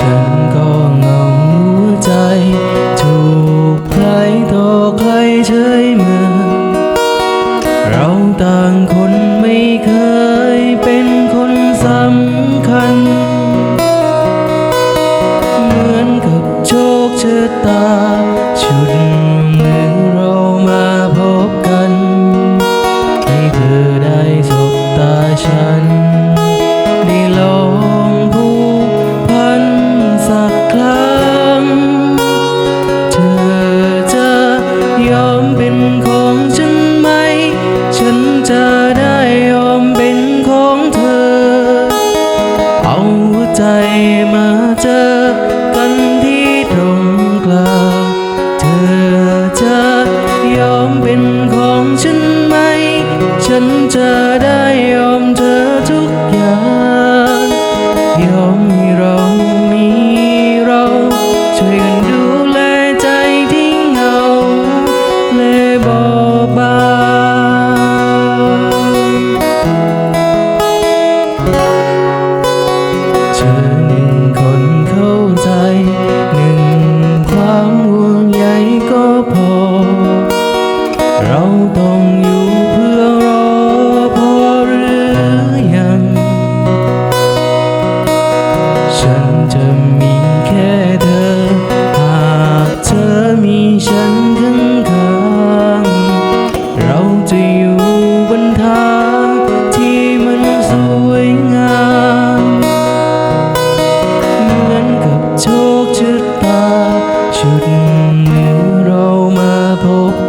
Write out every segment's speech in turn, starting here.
ฉันก็เงาหัวใจ ถูกใครต่อใครเฉยเมื่อ เราต่างคนไม่เคยเป็นคนสำคัญ เหมือนกับโชคชะตา ชุดมือเรามาพบกัน ให้เธอได้สบตาฉัน 着的。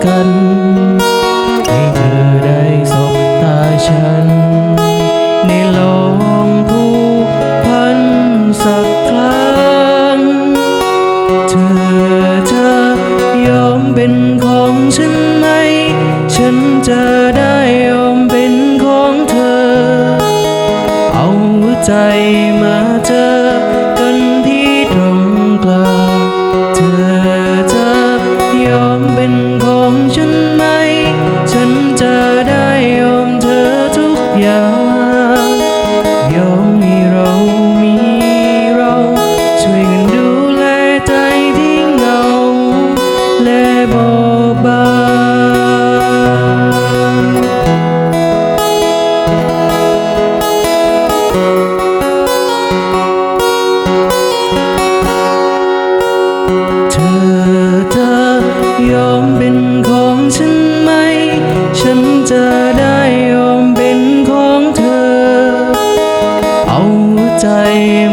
กัน ให้เธอได้สบตาฉัน ในลอมผูกพันสักครั้ง เธอจะยอมเป็นของฉันไหม ฉันจะได้ยอมเป็นของเธอ เอาใจ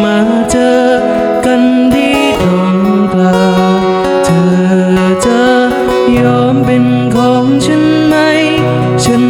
มาเจอกันที่ตรงกลางเธอจะยอมเป็นของฉันไหม ฉัน